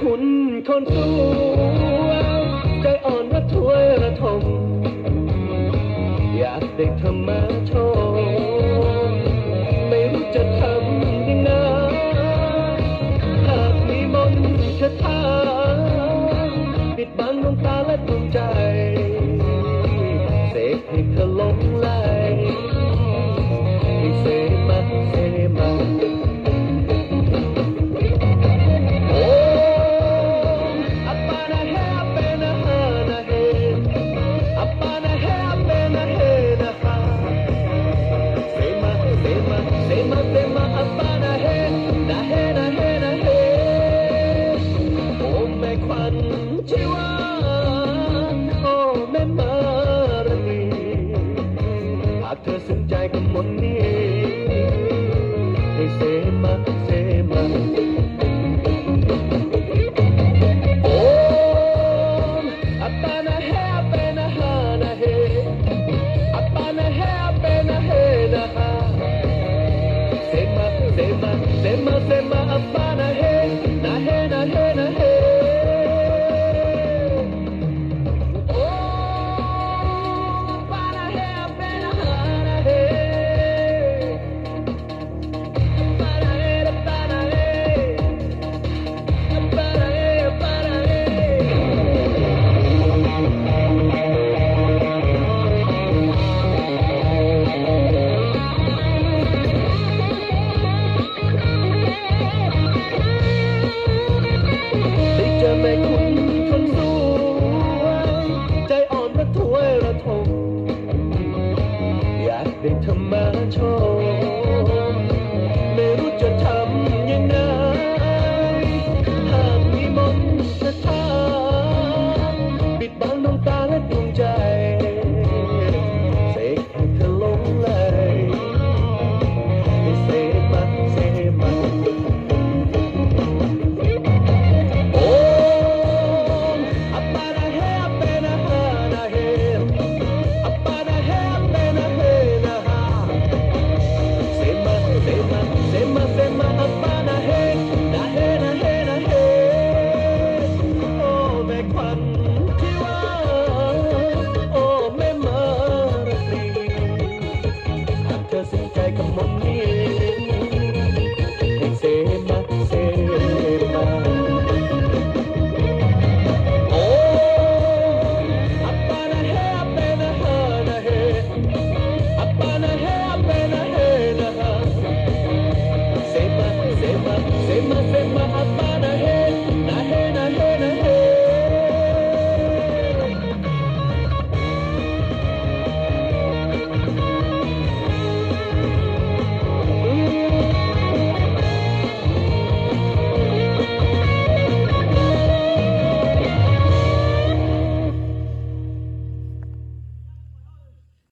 คุณคนสวยใจอ่อนระทวยระทมอยากได้เธอมะโชว์ไม่ อ้แม่ควันชีวาโอ้แม่มารณีหากเธอสนใจกับมนต์นี้ให้เสมาเสมาโอ้อัปปานะเฮอัปเปนะฮานะเฮอัปปานะเฮอัปเปนะเฮนะฮาเซมาเซมาเซมาเซมาอัปปานะ ได้ทำมาชอบ